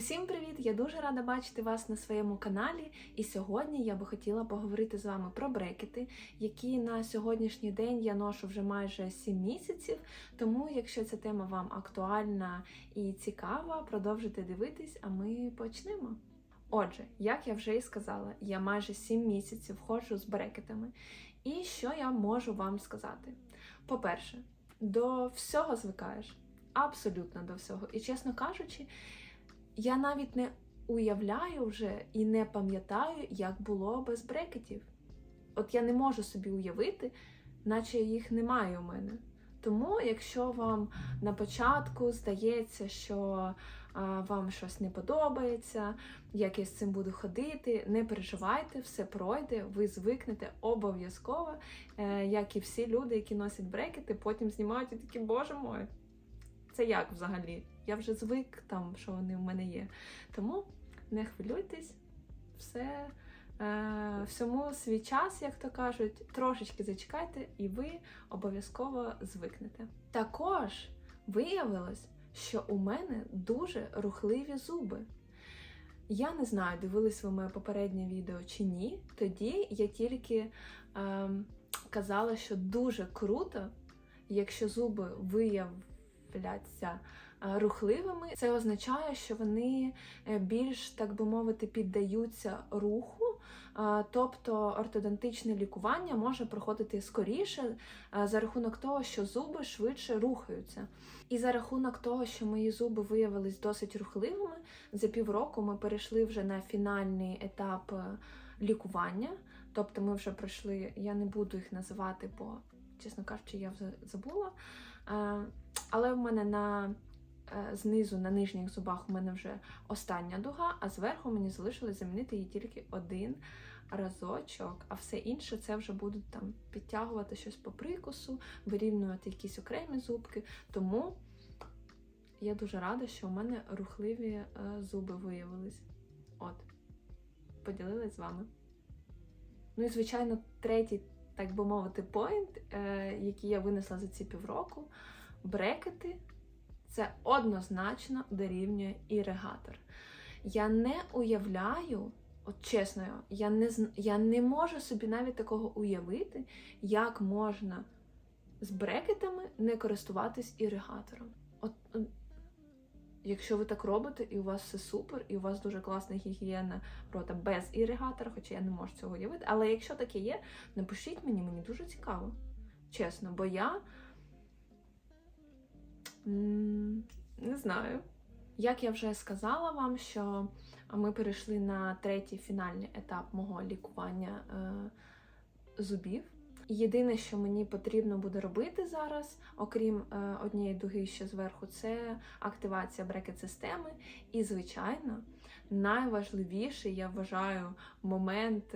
Усім привіт! Я дуже рада бачити вас на своєму каналі. І сьогодні я би хотіла поговорити з вами про брекети, які на сьогоднішній день я ношу вже майже 7 місяців. Тому, якщо ця тема вам актуальна і цікава, продовжуйте дивитись, а ми почнемо. Отже, як я вже і сказала, я майже 7 місяців ходжу з брекетами. І що я можу вам сказати? По-перше, до всього звикаєш. Абсолютно до всього. І чесно кажучи, я навіть не уявляю вже і не пам'ятаю, як було без брекетів. От я не можу собі уявити, наче їх немає у мене. Тому, якщо вам на початку здається, що а, вам щось не подобається, як я з цим буду ходити, не переживайте, все пройде, ви звикнете обов'язково, е, як і всі люди, які носять брекети, потім знімають і такі, боже мой, це як взагалі? Я вже звик там, що вони в мене є. Тому не хвилюйтесь, все, е, всьому свій час, як то кажуть, трошечки зачекайте, і ви обов'язково звикнете. Також виявилось, що у мене дуже рухливі зуби. Я не знаю, дивились ви моє попереднє відео чи ні. Тоді я тільки е, казала, що дуже круто, якщо зуби виявляться рухливими, це означає, що вони е, більш, так би мовити, піддаються руху, е, тобто ортодонтичне лікування може проходити скоріше е, за рахунок того, що зуби швидше рухаються. І за рахунок того, що мої зуби виявились досить рухливими, за півроку ми перейшли вже на фінальний етап е, лікування. Тобто ми вже пройшли, я не буду їх називати, бо, чесно кажучи, я вже забула. Е, Але в мене на е, знизу, на нижніх зубах, у мене вже остання дуга, а зверху мені залишилось замінити її тільки один разочок, а все інше це вже будуть там підтягувати щось по прикусу, вирівнювати якісь окремі зубки. Тому я дуже рада, що у мене рухливі е, зуби виявились. От, поділилась з вами. Ну і, звичайно, третій, так би мовити, поінт, е, який я винесла за ці півроку, брекети це однозначно дорівнює іригатор. Я не уявляю, от чесно, я не, я не можу собі навіть такого уявити, як можна з брекетами не користуватись іригатором. От, якщо ви так робите, і у вас все супер, і у вас дуже класна гігієна рота без іригатора, хоча я не можу цього уявити. Але якщо таке є, напишіть мені, мені дуже цікаво. Чесно, бо я не знаю. Як я вже сказала вам, що ми перейшли на третій фінальний етап мого лікування е, зубів. Єдине, що мені потрібно буде робити зараз, окрім е, однієї дуги ще зверху, це активація брекет-системи. І, звичайно, найважливіший, я вважаю, момент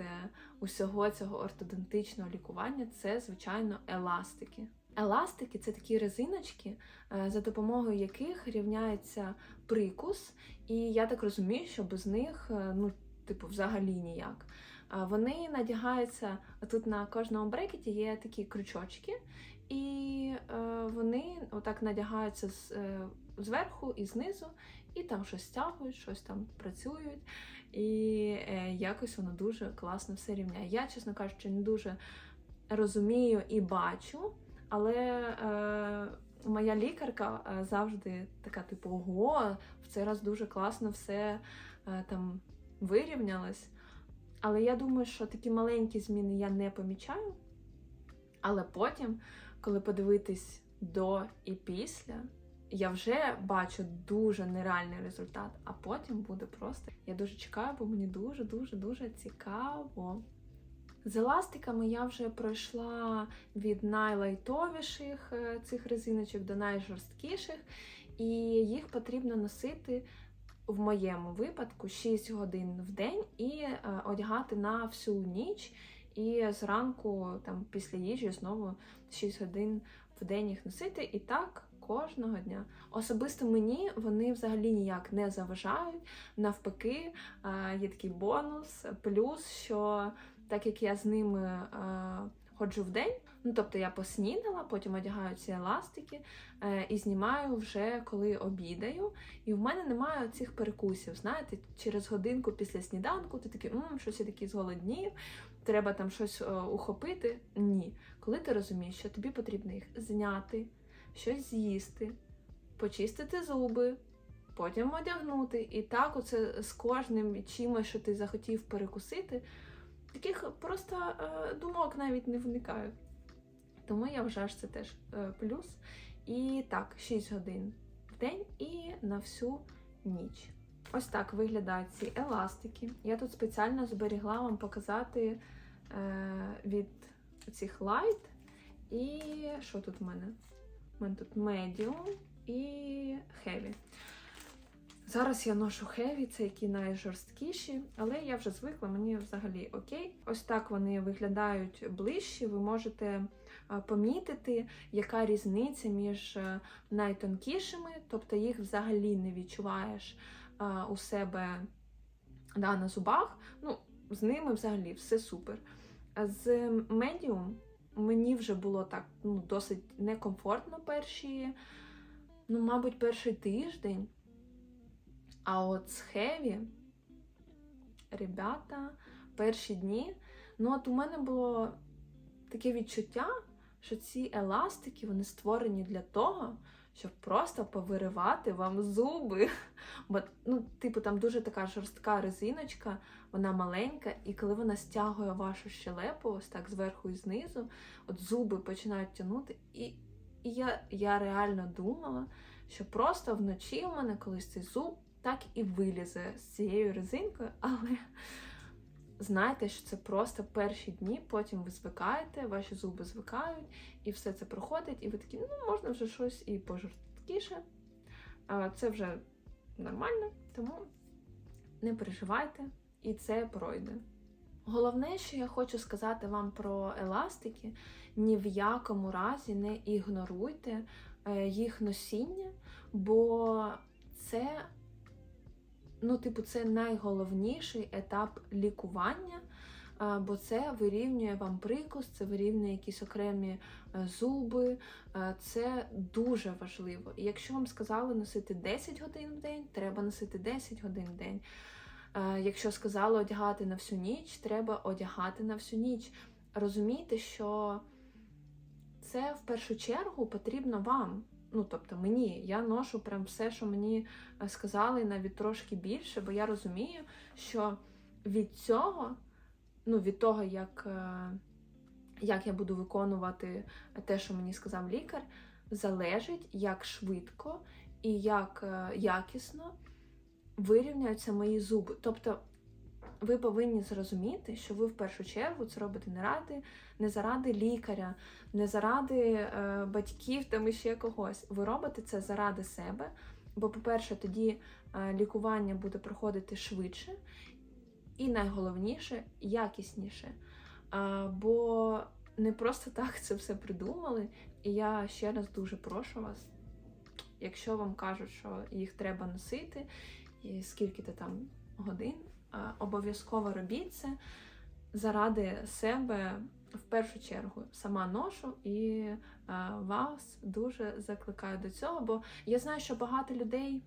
усього цього ортодонтичного лікування це, звичайно, еластики. Еластики це такі резиночки, е, за допомогою яких рівняється прикус, і я так розумію, що без них, е, ну, типу, взагалі ніяк. Вони надягаються тут на кожному брекеті є такі крючочки, і е, вони отак надягаються зверху і знизу, і там щось стягують, щось там працюють. І якось воно дуже класно все рівняє. Я, чесно кажучи, не дуже розумію і бачу, але е, моя лікарка е, завжди така, типу, ого, в цей раз дуже класно все е, там вирівнялось. Але я думаю, що такі маленькі зміни я не помічаю. Але потім, коли подивитись до і після, я вже бачу дуже нереальний результат, а потім буде просто. Я дуже чекаю, бо мені дуже-дуже дуже цікаво. З еластиками я вже пройшла від найлайтовіших е, цих резиночок до найжорсткіших, і їх потрібно носити в моєму випадку 6 годин в день і е, одягати на всю ніч. І зранку, там після їжі, знову 6 годин в день їх носити. І так кожного дня. Особисто мені вони взагалі ніяк не заважають. Навпаки, е, є такий бонус, плюс, що так як я з ними е, ходжу в день. Ну, тобто я поснідала, потім одягаю ці еластики е, і знімаю вже коли обідаю. І в мене немає цих перекусів. Знаєте, через годинку після сніданку ти такий, мм, щось я такий зголоднів, треба там щось е, ухопити. Ні. Коли ти розумієш, що тобі потрібно їх зняти, щось з'їсти, почистити зуби, потім одягнути. І так, оце з кожним чимось, що ти захотів перекусити, таких просто е, думок навіть не виникає. Тому я вважаю, що це теж е, плюс. І так, 6 годин в день і на всю ніч. Ось так виглядають ці еластики. Я тут спеціально зберігла вам показати е, від цих light. І що тут в мене? У мене тут medium і heavy. Зараз я ношу heavy, це які найжорсткіші, але я вже звикла, мені взагалі окей. Ось так вони виглядають ближче. Ви можете помітити, яка різниця між е, найтонкішими, тобто їх взагалі не відчуваєш у себе да, на зубах. Ну, з ними взагалі все супер. З медіум мені вже було так ну, досить некомфортно перші, ну, мабуть, перший тиждень. А от з Хеві, ребята, перші дні, ну от у мене було таке відчуття, що ці еластики вони створені для того, щоб просто повиривати вам зуби. Бо, ну, типу, там дуже така жорстка резиночка, вона маленька, і коли вона стягує вашу щелепу, ось так зверху і знизу, от зуби починають тягнути. І, і я, я реально думала, що просто вночі у мене колись цей зуб так і вилізе з цією резинкою, але знайте, що це просто перші дні, потім ви звикаєте, ваші зуби звикають, і все це проходить, і ви такі, ну, можна вже щось і пожорсткіше. Це вже нормально, тому не переживайте, і це пройде. Головне, що я хочу сказати вам про еластики, ні в якому разі не ігноруйте е, їх носіння, бо це ну, типу, це найголовніший етап лікування, бо це вирівнює вам прикус, це вирівнює якісь окремі е, зуби. Це дуже важливо. І якщо вам сказали носити 10 годин в день, треба носити 10 годин в день. Якщо сказали одягати на всю ніч, треба одягати на всю ніч. Розумійте, що це в першу чергу потрібно вам. Ну, тобто мені, я ношу прям все, що мені е, сказали, навіть трошки більше, бо я розумію, що від цього, ну, від того, як, е, як я буду виконувати те, що мені сказав лікар, залежить, як швидко і як е, якісно вирівняються мої зуби. Тобто ви повинні зрозуміти, що ви в першу чергу це робите не ради, не заради лікаря, не заради е, батьків там і ще когось. Ви робите це заради себе. Бо, по-перше, тоді е, лікування буде проходити швидше, і найголовніше якісніше. Е, бо не просто так це все придумали. І я ще раз дуже прошу вас, якщо вам кажуть, що їх треба носити, і скільки-то там годин обов'язково робіть це заради себе в першу чергу. Сама ношу і вас дуже закликаю до цього, бо я знаю, що багато людей.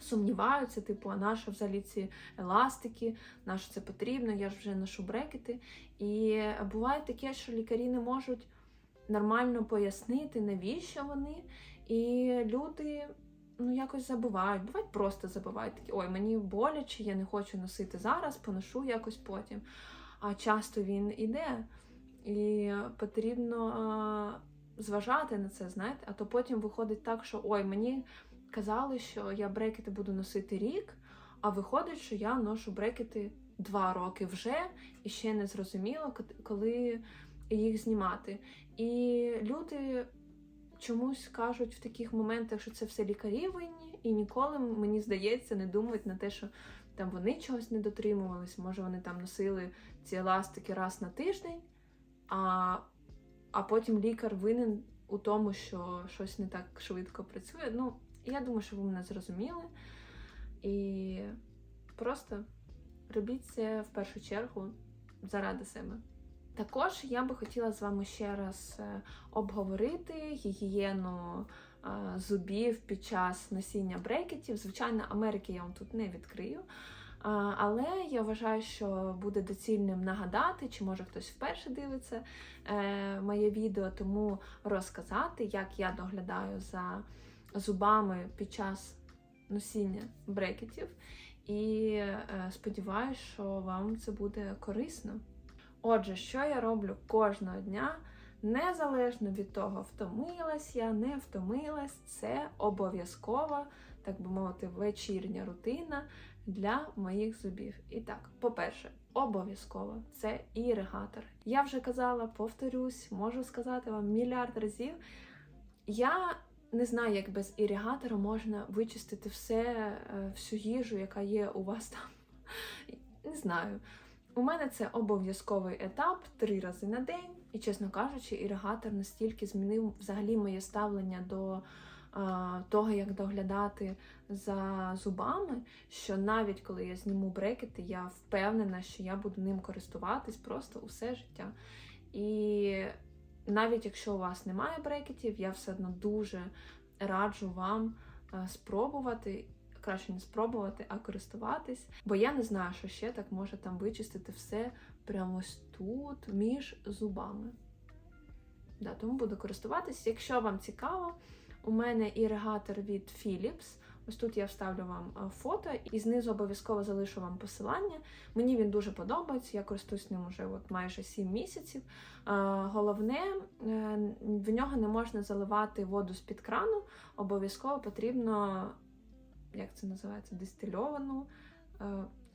Сумніваються, типу, а нащо взагалі ці еластики, на що це потрібно, я ж вже ношу брекети. І буває таке, що лікарі не можуть нормально пояснити, навіщо вони. І люди ну, якось забувають. Бувають просто забувають такі, ой, мені боляче, я не хочу носити зараз, поношу якось потім. А часто він іде. І потрібно зважати на це, знаєте, а то потім виходить так, що ой, мені казали, що я брекети буду носити рік, а виходить, що я ношу брекети два роки вже і ще не зрозуміло, коли їх знімати. І люди чомусь кажуть в таких моментах, що це все лікарі винні, і ніколи, мені здається, не думають на те, що там вони чогось не дотримувались, може вони там носили ці еластики раз на тиждень, а, а потім лікар винен у тому, що щось не так швидко працює. Ну, я думаю, що ви мене зрозуміли. І просто робіть це в першу чергу заради себе. Також я би хотіла з вами ще раз е, обговорити гігієну е, зубів під час носіння брекетів. Звичайно, Америки я вам тут не відкрию. Але я вважаю, що буде доцільним нагадати, чи може хтось вперше дивиться е, моє відео, тому розказати, як я доглядаю за зубами під час носіння брекетів. І е, сподіваюся, що вам це буде корисно. Отже, що я роблю кожного дня, незалежно від того, втомилась я, не втомилась, це обов'язкова, так би мовити, вечірня рутина для моїх зубів. І так, по-перше, обов'язково це іригатор. Я вже казала, повторюсь, можу сказати вам мільярд разів. Я не знаю, як без іригатора можна вичистити все, е, всю їжу, яка є у вас там. Не знаю. У мене це обов'язковий етап три рази на день, і, чесно кажучи, іригатор настільки змінив взагалі моє ставлення до а, того, як доглядати за зубами, що навіть коли я зніму брекети, я впевнена, що я буду ним користуватись просто усе життя. І навіть якщо у вас немає брекетів, я все одно дуже раджу вам спробувати краще не спробувати, а користуватись. Бо я не знаю, що ще так може там вичистити все прямо ось тут, між зубами. Да, тому буду користуватись. Якщо вам цікаво, у мене іригатор від Philips. Ось тут я вставлю вам фото і знизу обов'язково залишу вам посилання. Мені він дуже подобається, я користуюсь ним уже от майже 7 місяців. Головне, е, в нього не можна заливати воду з-під крану, обов'язково потрібно як це називається, дистильовану, е,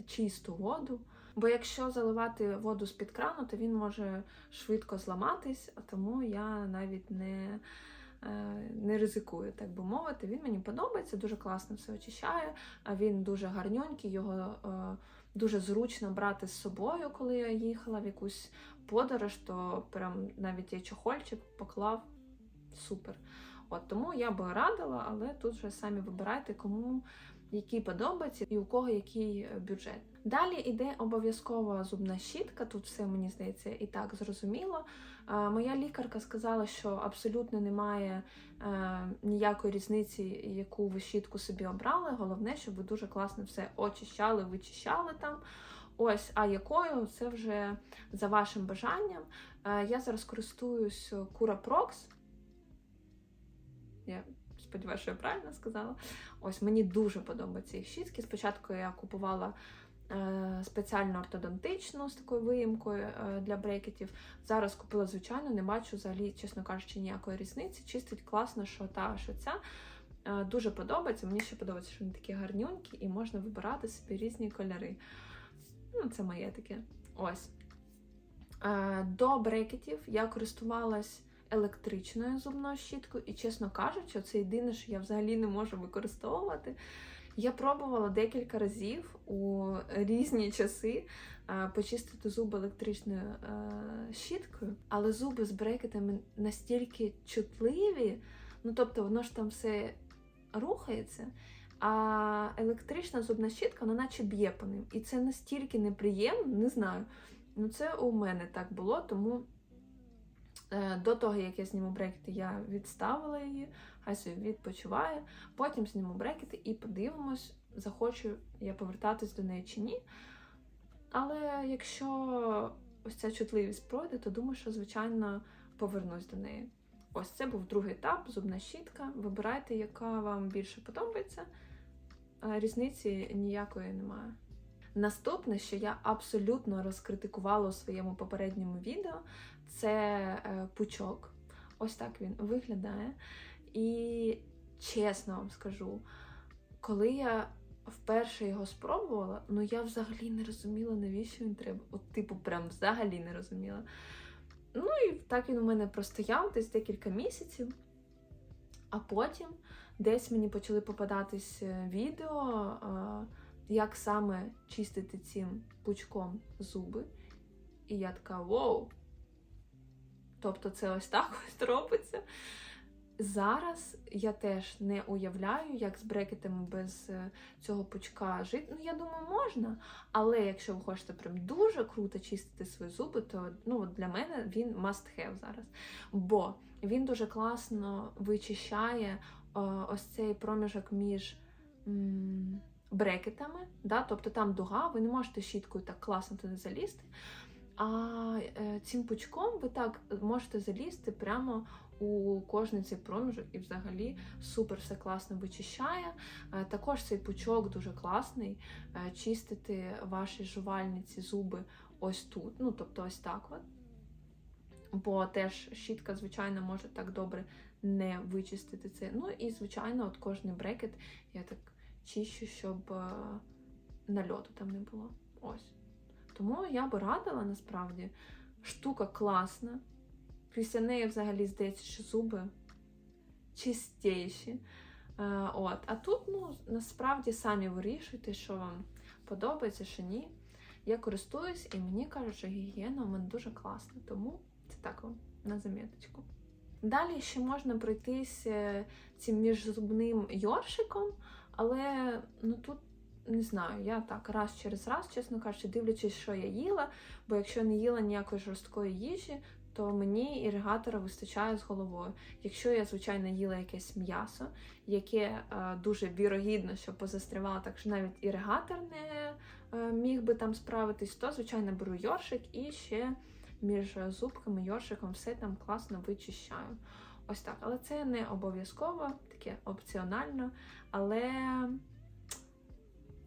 чисту воду. Бо якщо заливати воду з-під крану, то він може швидко зламатись, тому я навіть не е, не ризикую, так би мовити. Він мені подобається, дуже класно все очищає, а він дуже гарнюнький, його е, дуже зручно брати з собою, коли я їхала в якусь подорож, то прям навіть я чохольчик поклав супер. От Тому я би радила, але тут вже самі вибирайте, кому який подобається і у кого який е, бюджет. Далі йде обов'язкова зубна щітка, тут все мені здається і так зрозуміло. Моя лікарка сказала, що абсолютно немає е, ніякої різниці, яку ви щітку собі обрали. Головне, щоб ви дуже класно все очищали, вичищали там. Ось, а якою це вже за вашим бажанням. Е, я зараз користуюсь Cura Prox. Я сподіваюся, що я правильно сказала. Ось мені дуже подобаються їх щітки. Спочатку я купувала е, спеціальну ортодонтичну з такою виїмкою е, для брекетів. Зараз купила, звичайно, не бачу взагалі, чесно кажучи, ніякої різниці. Чистить класно, що та, що ця. Е, дуже подобається. Мені ще подобається, що вони такі гарнюнькі, і можна вибирати собі різні кольори. Ну, Це моє таке. Ось. Е, до брекетів я користувалась електричною зубною щіткою, і, чесно кажучи, це єдине, що я взагалі не можу використовувати. Я пробувала декілька разів у різні часи е, почистити зуби електричною е, щіткою, але зуби з брекетами настільки чутливі, ну тобто воно ж там все рухається. А електрична зубна щітка, вона наче б'є по ним. І це настільки неприємно, не знаю. Ну, це у мене так було, тому до того, як я зніму брекети, я відставила її, хай собі відпочиває. Потім зніму брекети і подивимось, захочу я повертатись до неї чи ні. Але якщо ось ця чутливість пройде, то думаю, що, звичайно, повернусь до неї. Ось це був другий етап, зубна щітка. Вибирайте, яка вам більше подобається. Різниці ніякої немає. Наступне, що я абсолютно розкритикувала у своєму попередньому відео, це е, пучок. Ось так він виглядає. І чесно вам скажу, коли я вперше його спробувала, ну я взагалі не розуміла, навіщо він треба. От, типу, прям взагалі не розуміла. Ну і так він у мене простояв десь декілька місяців. А потім десь мені почали попадатись е, відео, як саме чистити цим пучком зуби. І я така: воу! Тобто це ось так ось робиться. Зараз я теж не уявляю, як з брекетами без е, цього пучка жити. Ну, я думаю, можна. Але якщо ви хочете прям дуже круто чистити свої зуби, то ну, для мене він must have зараз. Бо він дуже класно вичищає е, ось цей проміжок між брекетами. Да? Тобто там дуга, ви не можете щіткою так класно туди залізти. А е, цим пучком ви так можете залізти прямо у кожний цей проміжок і взагалі супер все класно вичищає. Е, Також цей пучок дуже класний. е, Чистити ваші жувальниці зуби ось тут. Ну, тобто ось так от. Бо теж щітка, звичайно, може так добре не вичистити це. Ну і, звичайно, от кожний брекет я так чищу, щоб нальоту там не було. Ось. Тому я би радила насправді. Штука класна. Після неї взагалі здається, що зуби чистіші. Е, от. А тут, ну, насправді самі вирішуйте, що вам подобається, що ні. Я користуюсь і мені кажуть, що гігієна у мене дуже класна, тому це так на заміточку. Далі ще можна пройтись е, цим міжзубним йоршиком, але ну тут не знаю, я так раз через раз, чесно кажучи, дивлячись, що я їла, бо якщо не їла ніякої жорсткої їжі, то мені іригатора вистачає з головою. Якщо я, звичайно, їла якесь м'ясо, яке е, дуже вірогідно, що позастрівало, так що навіть іригатор не е, міг би там справитись, то, звичайно, беру йоршик і ще між зубками, йоршиком все там класно вичищаю. Ось так. Але це не обов'язково, таке опціонально. Але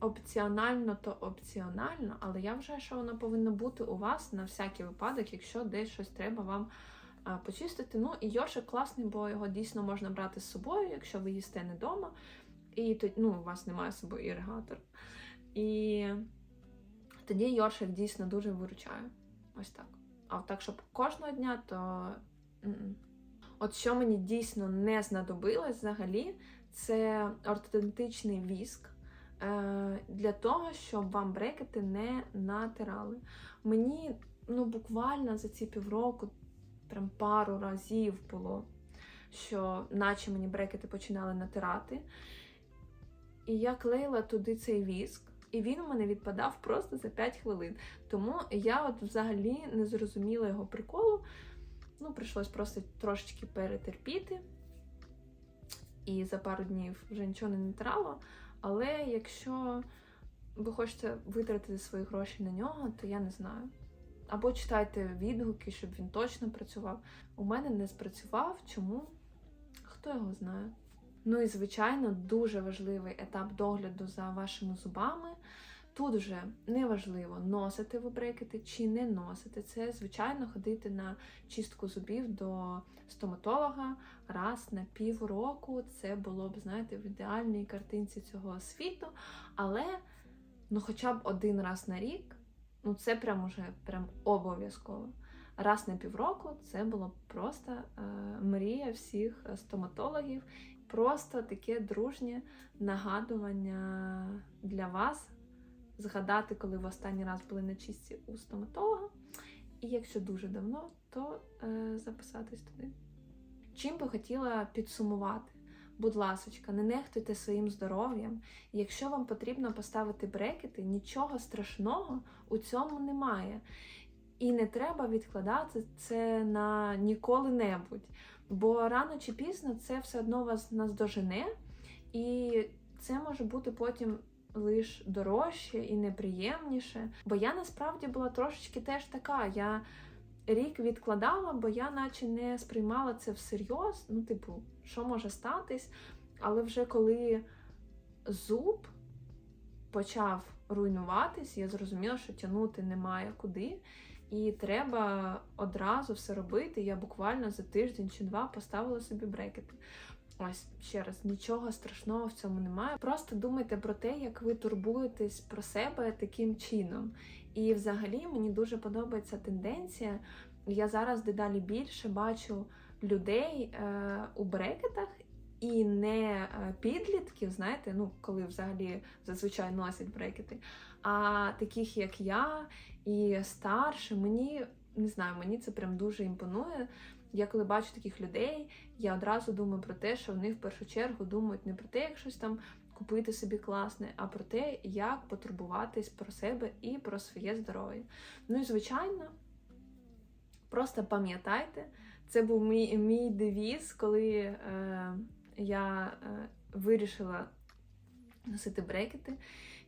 опціонально то опціонально, але я вважаю, що воно повинно бути у вас на всякий випадок, якщо десь щось треба вам а, почистити. Ну і йоршик класний, бо його дійсно можна брати з собою, якщо ви їсте не вдома, і то, ну, у вас немає з собою іригатор. І тоді йоршик дійсно дуже виручає. Ось так. А так, щоб кожного дня, то. От що мені дійсно не знадобилось взагалі, це ортодонтичний віск е, для того, щоб вам брекети не натирали. Мені ну, буквально за ці півроку прям пару разів було, що наче мені брекети починали натирати. І я клеїла туди цей віск, і він у мене відпадав просто за 5 хвилин. Тому я от взагалі не зрозуміла його приколу. Ну, прийшлось просто трошечки перетерпіти. І за пару днів вже нічого не натирало. Але якщо ви хочете витратити свої гроші на нього, то я не знаю. Або читайте відгуки, щоб він точно працював. У мене не спрацював. Чому? Хто його знає? Ну і, звичайно, дуже важливий етап догляду за вашими зубами. Тут вже неважливо, носити ви брекети чи не носити. Це, звичайно, ходити на чистку зубів до стоматолога раз на півроку. Це було б, знаєте, в ідеальній картинці цього світу. Але ну, хоча б один раз на рік, ну це прям уже прям обов'язково. Раз на півроку це було просто е, мрія всіх стоматологів. Просто таке дружнє нагадування для вас згадати, коли ви останній раз були на чистці у стоматолога. І якщо дуже давно, то е, записатись туди. Чим би хотіла підсумувати? Будь ласочка, не нехтуйте своїм здоров'ям. Якщо вам потрібно поставити брекети, нічого страшного у цьому немає. І не треба відкладати це на ніколи-небудь. Бо рано чи пізно це все одно вас наздожене, і це може бути потім лиш дорожче і неприємніше. Бо я насправді була трошечки теж така. Я рік відкладала, бо я наче не сприймала це всерйоз. Ну, типу, що може статись? Але вже коли зуб почав руйнуватись, я зрозуміла, що тягнути немає куди. І треба одразу все робити. Я буквально за тиждень чи два поставила собі брекети. Ось ще раз, нічого страшного в цьому немає. Просто думайте про те, як ви турбуєтесь про себе таким чином. І взагалі мені дуже подобається тенденція. Я зараз дедалі більше бачу людей е, у брекетах. І не е, підлітків, знаєте, ну коли взагалі зазвичай носять брекети, а таких як я і старше, мені не знаю, мені це прям дуже імпонує. Я коли бачу таких людей, я одразу думаю про те, що вони в першу чергу думають не про те, як щось там купити собі класне, а про те, як потурбуватись про себе і про своє здоров'я. Ну і звичайно, просто пам'ятайте, це був мій, мій девіз, коли е, я е, вирішила носити брекети.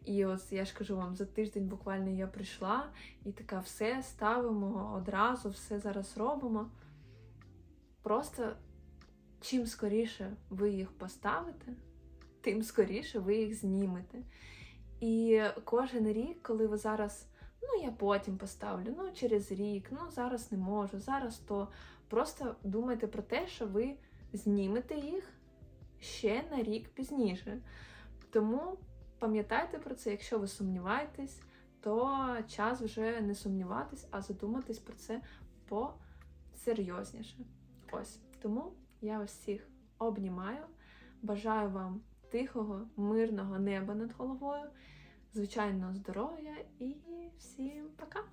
І ось я ж кажу вам, за тиждень буквально я прийшла і така все ставимо одразу, все зараз робимо. Просто чим скоріше ви їх поставите, тим скоріше ви їх знімете. І кожен рік, коли ви зараз, ну я потім поставлю, ну через рік, ну зараз не можу, зараз то. Просто думайте про те, що ви знімете їх ще на рік пізніше. Тому пам'ятайте про це, якщо ви сумніваєтесь, то час вже не сумніватись, а задуматись про це посерйозніше. Ось тому я вас всіх обнімаю. Бажаю вам тихого, мирного неба над головою, звичайного здоров'я і всім пока!